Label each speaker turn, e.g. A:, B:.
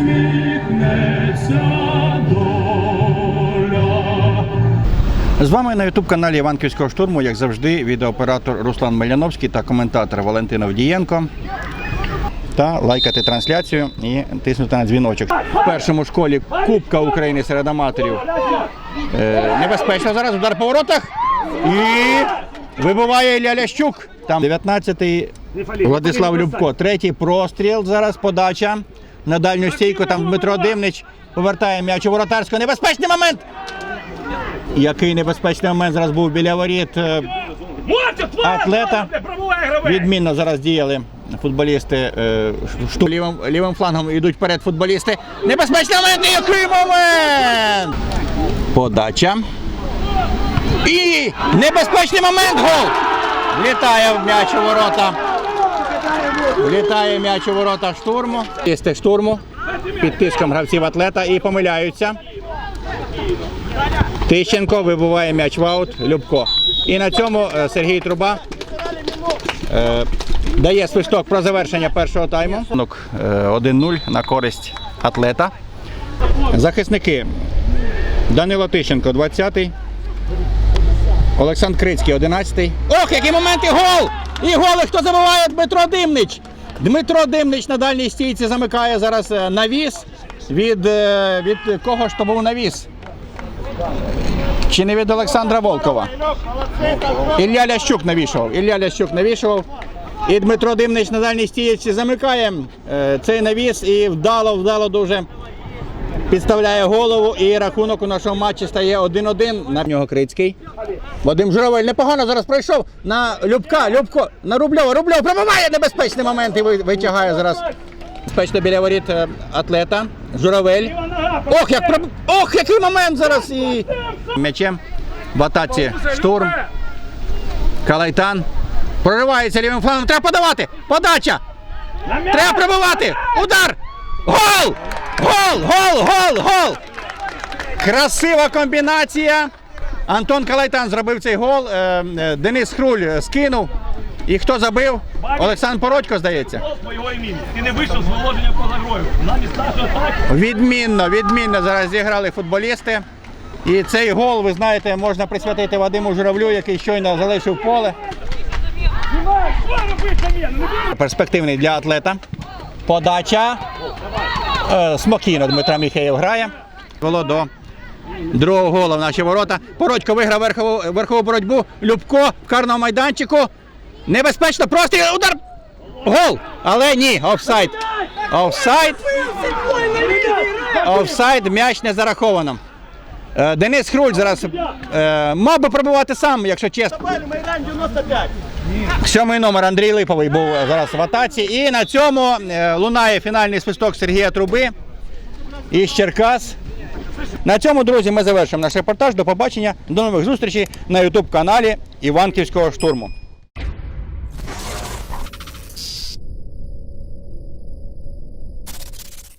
A: усміхнеться доля.
B: З вами на ютуб каналі Іванківського штурму, як завжди, відеооператор Руслан Меляновський та коментатор Валентина Вдієнко. Та лайкати трансляцію і тиснути на дзвіночок. В першому школі Кубка України серед аматорів. Е, небезпечно зараз удар по воротах. І вибиває Ілля Лящук. Там 19-й Владислав Любко. Третій простріл. Зараз подача на дальню стійку. Там Дмитро Димнич повертає м'яч у воротарську. Небезпечний момент. Який небезпечний момент зараз був біля воріт. е, Атлета. Відмінно зараз діяли футболісти. е, шту- Лівим, лівим флангом йдуть вперед футболісти. Небезпечний момент! Який момент! Подача. І небезпечний момент! Гол! Влітає в м'яч у ворота. Влітає м'яч у ворота штурму. Футболісти штурму під тиском гравців атлета і помиляються. Тищенко вибиває м'яч в аут, Любко. І на цьому е, Сергій Труба е, дає свисток про завершення першого тайму. Е, 1-0 на користь атлета. Захисники Данило Тищенко, 20-й. Олександр Крицький, 11-й. Ох, які моменти! Гол! І голи хто забиває Дмитро Димнич. Дмитро Димнич на дальній стійці замикає зараз е, навіс. Від, е, від кого ж то був навіс? Чи не від Олександра Волкова? Ілля Лящук навішував. Ілля Лящук навішував. І Дмитро Димнич на дальній стієчці замикає е, цей навіс і вдало, вдало дуже підставляє голову. І рахунок у нашому матчі стає 1-1. На нього Крицький. Вадим Журавель непогано зараз пройшов на Любка. Любко на Рубльова. Рубльов пробиває небезпечний момент і витягає зараз. Безпечно біля воріт е, атлета. Журавель. Ох, як проб... Ох, який момент зараз і м'ячем в атаці штурм. Калайтан. Проривається лівим флангом. Треба подавати. Подача. Треба пробивати. Удар. Гол! Гол! Гол! Гол! Гол! Красива комбінація. Антон Калайтан зробив цей гол. Е, е, Денис Хруль скинув. І хто забив? Олександр Породько, здається.
A: Ти не вийшов з положення поза грою.
B: Відмінно, відмінно зараз зіграли футболісти. І цей гол, ви знаєте, можна присвятити Вадиму Журавлю, який щойно залишив поле. Перспективний для атлета. Подача. Е, Спокійно Дмитро Міхеєв грає. Вело до другого гола в наші ворота. Породько виграв верхову, верхову боротьбу. Любко в карному майданчику. Небезпечно, простріл, удар. Гол! Але ні, офсайд. Офсайд. Офсайд, м'яч не зараховано. Е, Денис Хруль зараз е, мав би пробувати сам, якщо чесно. Сьомий номер Андрій Липовий був зараз в атаці. І на цьому е, лунає фінальний свисток Сергія Труби із Черкас. На цьому, друзі, ми завершимо наш репортаж. До побачення, до нових зустрічей на ютуб каналі Іванківського штурму.